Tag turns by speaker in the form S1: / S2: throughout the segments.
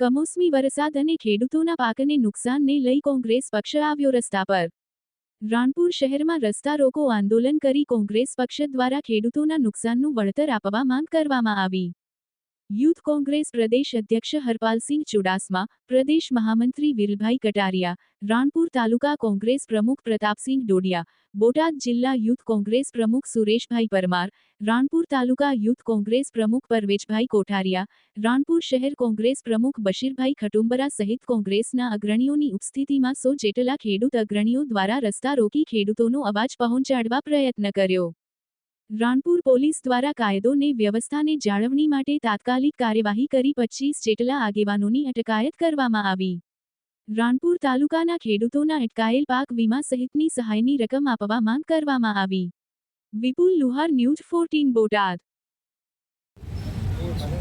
S1: કમોસમી વરસાદ અને ખેડૂતોના પાકને નુકસાનને લઈ કોંગ્રેસ પક્ષ આવ્યો રસ્તા પર. રાણપુર શહેરમાં રસ્તા રોકો આંદોલન કરી કોંગ્રેસ પક્ષ દ્વારા ખેડૂતોના નુકસાનનું વળતર આપવા માંગ કરવામાં આવી. યુથ કોંગ્રેસ પ્રદેશ અધ્યક્ષ હરપાલસિંહ ચુડાસમા, પ્રદેશ મહામંત્રી વિરલભાઈ કટારિયા, રાણપુર તાલુકા કોંગ્રેસ પ્રમુખ પ્રતાપસિંહ ડોડિયા, બોટાદ જિલ્લા યુથ કોંગ્રેસ પ્રમુખ સુરેશભાઈ પરમાર, રાણપુર તાલુકા યુથ કોંગ્રેસ પ્રમુખ પરવેશભાઈ કોઠારિયા, રાણપુર શહેર કોંગ્રેસ પ્રમુખ બશીરભાઈ ખટુંબરા સહિત કોંગ્રેસના અગ્રણીઓની ઉપસ્થિતિમાં સો જેટલા ખેડૂત અગ્રણીઓ દ્વારા રસ્તા રોકી ખેડૂતોનો અવાજ પહોંચાડવા પ્રયત્ન કર્યો. રાણપુર પોલીસ દ્વારા કાયદોને વ્યવસ્થાને જાળવણી માટે તાત્કાલિક કાર્યવાહી કરી પચીસ જેટલા આગેવાનોની અટકાયત કરવામાં આવી. રાણપુર તાલુકાના ખેડૂતોના અટકાયેલ પાક વીમા સહિતની સહાયની રકમ આપવા માંગ કરવામાં આવી. Vipul Luhar news fourteen Botad.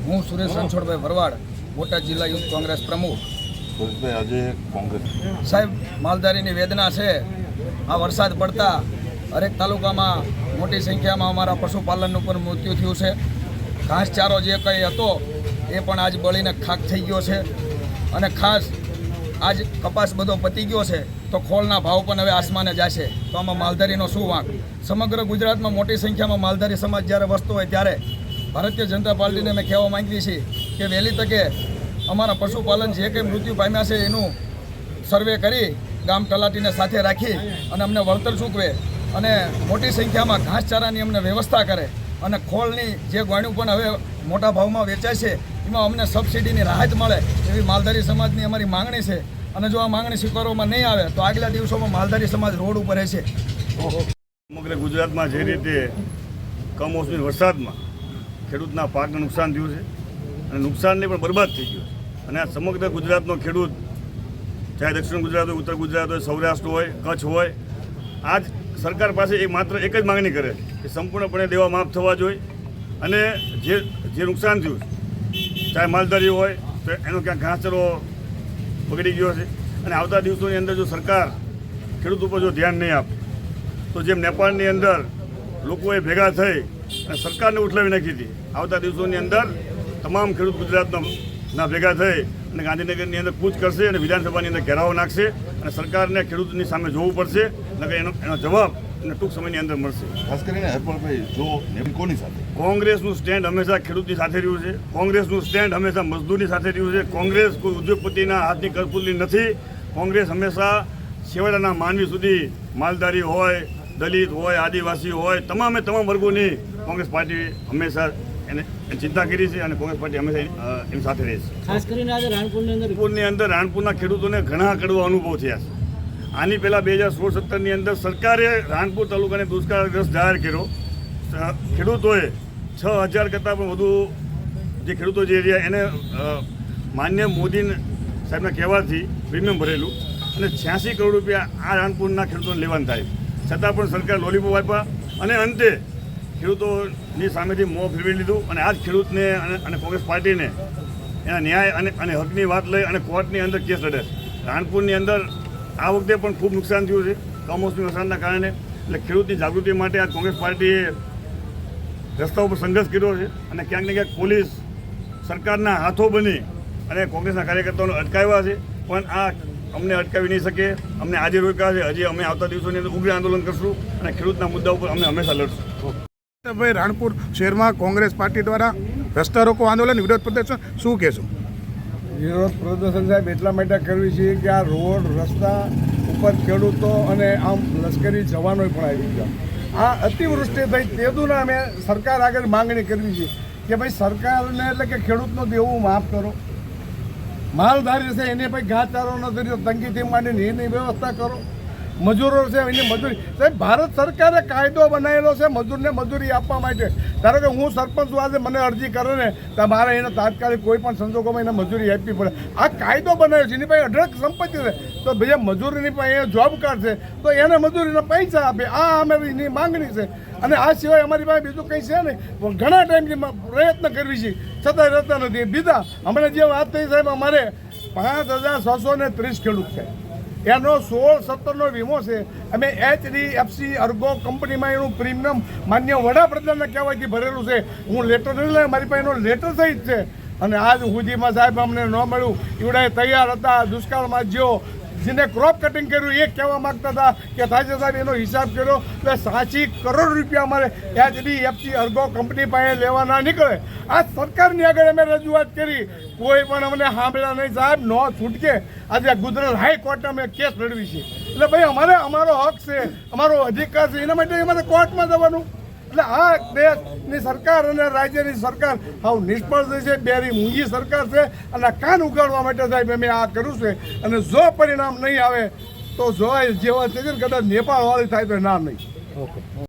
S2: હું સુરેશ રણછોડભાઈ ભરવાડ બોટાદ જિલ્લા યુથ કોંગ્રેસ પ્રમુખ.
S3: આજે કોંગ્રેસ.
S2: સાહેબ માલધારીની વેદના છે. આ વરસાદ પડતા હરેક તાલુકામાં મોટી સંખ્યામાં અમારા પશુપાલનનું પણ મૃત્યુ થયું છે. ઘાસચારો જે કંઈ હતો, એ પણ આજ બળીને ખાક થઈ ગયો છે. અને ખાસ આજ કપાસ બધો પતી ગયો છે, તો ખોળના ભાવ પણ હવે આસમાને જશે. તો આમાં માલધારીનો શું વાંક? સમગ્ર ગુજરાતમાં મોટી સંખ્યામાં માલધારી સમાજ જ્યારે વસતો હોય ત્યારે ભારતીય જનતા પાર્ટીને અમે કહેવા માંગીએ છીએ કે વહેલી તકે અમારા પશુપાલન જે કંઈ મૃત્યુ પામ્યા છે, એનું સર્વે કરી ગામ તલાટીને સાથે રાખી અને અમને વળતર ચૂકવે અને મોટી સંખ્યામાં ઘાસચારાની અમને વ્યવસ્થા કરે અને ખોળની જે ગોણ્યું પણ હવે મોટા ભાવમાં વેચાય છે, એમાં અમને સબસિડીની રાહત મળે એવી માલધારી સમાજની અમારી માંગણી છે. અને જો આ માંગણી સ્વીકારવામાં નહીં આવે, તો આગલા દિવસોમાં માલધારી સમાજ રોડ ઉપર રહેશે.
S3: સમગ્ર ગુજરાતમાં જે રીતે કમોસમી વરસાદમાં ખેડૂતના પાકને નુકસાન થયું છે અને નુકસાનને પણ બરબાદ થઈ ગયું અને આ સમગ્ર ગુજરાતનો ખેડૂત, ચાહે દક્ષિણ ગુજરાત હોય, ઉત્તર ગુજરાત હોય, સૌરાષ્ટ્ર હોય, કચ્છ હોય, આજ સરકાર પાસે એ માત્ર એક જ માંગણી કરે કે સંપૂર્ણપણે દેવા માફ થવા જોઈએ અને જે જે નુકસાન થયું ચાહે માલધારી હોય, તો એનો ક્યાંક ઘાસચરો બગડી ગયો છે અને આવતા દિવસોની અંદર જો સરકાર ખેડૂત ઉપર જો ધ્યાન નહીં આપે, તો જેમ નેપાળની અંદર લોકોએ ભેગા થઈ અને સરકારને ઉઠલાવી નાખી હતી, આવતા દિવસોની અંદર તમામ ખેડૂત ગુજરાતના ના ભેગા થઈ અને ગાંધીનગરની અંદર કૂચ કરશે અને વિધાનસભાની અંદર ઘેરાવો નાખશે અને સરકારને ખેડૂતની સામે જોવું પડશે નકર એનો એનો જવાબ અને ટૂંક સમયની અંદર મળશે.
S4: ખાસ કરીને હરપળભાઈ જો કોની સાથે?
S3: કોંગ્રેસનું સ્ટેન્ડ હંમેશા ખેડૂતની સાથે રહ્યું છે. કોંગ્રેસનું સ્ટેન્ડ હંમેશા મજદૂરની સાથે રહ્યું છે. કોંગ્રેસ કોઈ ઉદ્યોગપતિના હાથની કરપુતલી નથી. કોંગ્રેસ હંમેશા છેવાડાના માનવી સુધી માલધારી હોય દલિત હોય આદિવાસી હોય તમામે તમામ વર્ગોની કોંગ્રેસ પાર્ટી હંમેશા એને ચિંતા કરી છે અને કોંગ્રેસ પાર્ટી હંમેશા એની, સાથે રહે છે.
S5: ખાસ કરીને આજે રાણપુરની અંદર.
S3: રાણપુરની અંદર રાણપુરના ખેડૂતોને ઘણા કડવા અનુભવ થયા છે. આની પહેલાં બે હજાર સોળ સત્તરની અંદર સરકારે રાણપુર તાલુકાને દુષ્કાળગ્રસ્ત જાહેર કર્યો. ખેડૂતોએ છ હજાર કરતાં પણ વધુ જે ખેડૂતો જે રહ્યા એને માન્ય મોદી સાહેબના કહેવાથી પ્રીમિયમ ભરેલું અને છ્યાસી કરોડ રૂપિયા આ રાણપુરના ખેડૂતોને લેવાનું થાય. છતાં પણ સરકાર લોલીપોપ આપ્યા અને અંતે ખેડૂતોની સામેથી મોં ફેરવી લીધું અને આ જ ખેડૂતને અને કોંગ્રેસ પાર્ટીને એના ન્યાય અને અને હકની વાત લઈ અને કોર્ટની અંદર કેસ લડે. રાણપુરની અંદર આ વખતે પણ ખૂબ નુકસાન થયું છે, કમોસમી વરસાદના કારણે. એટલે ખેડૂતની જાગૃતિ માટે આ કોંગ્રેસ પાર્ટીએ રસ્તા ઉપર સંઘર્ષ કર્યો છે અને ક્યાંક ને ક્યાંક પોલીસ સરકારના હાથો બની અને કોંગ્રેસના કાર્યકર્તાઓને અટકાવ્યા છે. પણ આ અમને અટકાવી નહીં શકે, અમને આજે રોક્યા છે, હજી અમે આવતા દિવસોની અંદર ઉગ્ર આંદોલન કરશું અને ખેડૂતના મુદ્દા ઉપર અમે હંમેશા લડશું.
S6: ભાઈ રાણપુર શહેરમાં કોંગ્રેસ પાર્ટી દ્વારા રસ્તા રોકો આંદોલન, વિરોધ પ્રદર્શન, શું કહેશો?
S7: વિરોધ પ્રદર્શન સાહેબ, એટલા માટે કરવી છે કે આ રોડ, રસ્તા ઉપર ખેડૂતો અને આમ લશ્કરી જવાનોય પણ આવી ગયા આ અતિવૃષ્ટિ થઈ તેદુના અમે સરકાર આગળ માંગણી કરવી છે કે ભાઈ સરકારને એટલે કે ખેડૂતનું દેવું માફ કરો. માલધારી છે, એને ભાઈ ઘાચારો ન કર્યો તંગીથી માંડીને એની વ્યવસ્થા કરો. મજૂરો છે, એની મજૂરી. સાહેબ, ભારત સરકારે કાયદો બનાવેલો છે, મજૂરને મજૂરી આપવા માટે. ધારો કે હું સરપંચ છું, આજે મને અરજી કરે ને, તો મારે એને તાત્કાલિક કોઈ પણ સંજોગોમાં એને મજૂરી આપવી પડે. આ કાયદો બનાવ્યો છે, એની પાસે અઢળક સંપત્તિ છે. તો ભાઈ મજૂરીની પાસે જોબ કાર્ડ છે, તો એને મજૂરીના પૈસા આપે. આ અમે એની માંગણી છે. અને આ સિવાય અમારી પાસે બીજું કંઈ છે નહીં. ઘણા ટાઈમથી પ્રયત્ન કરવી છે. છતાં રહેતા નથી. બીજા, હમણાં જે વાત થઈ સાહેબ, અમારે પાંચ હજાર છસો ને ત્રીસ ખેડૂત છે. એનો સોળ, સત્તરનો વીમો છે. અમે એચડીએફસી અર્ગો કંપનીમાં એનું પ્રીમિયમ માન્ય વડાપ્રધાનના કહેવાથી ભરેલું છે. હું લેટર નહીં લે મારી પાસે એનો લેટર સહિત છે. અને આજ સુધીમાં સાહેબ અમને ન મળ્યું. એવડાએ તૈયાર હતા, દુષ્કાળમાં જ્યો જેને ક્રોપ કટિંગ કર્યું, એ કહેવા માંગતા હતા કે થાય સાહેબ એનો હિસાબ કર્યો, એટલે સાચી કરોડ રૂપિયા અમારે એચડીએફસી અર્ગો કંપની પાસે લેવાના નીકળે. આ સરકારની આગળ અમે રજૂઆત કરી. કોઈ પણ અમને સાંભળ્યા નહીં, સાહેબ, નો છૂટકે. આજે ગુજરાત હાઈકોર્ટે અમે કેસ લડવી છે. એટલે ભાઈ, અમારે અમારો હક છે, અમારો અધિકાર છે, એના માટે અમારે કોર્ટમાં જવાનું. એટલે આ દેશની સરકાર અને રાજ્યની સરકાર હાવ નિષ્ફળ થઈ છે, બેરી મૂંગી સરકાર છે અને કાન ઉગાડવા માટે સાહેબ અમે આ કર્યું છે. અને જો પરિણામ નહીં આવે તો જો જેવા છે કદાચ નેપાળવાળી થાય તો ના નહીં.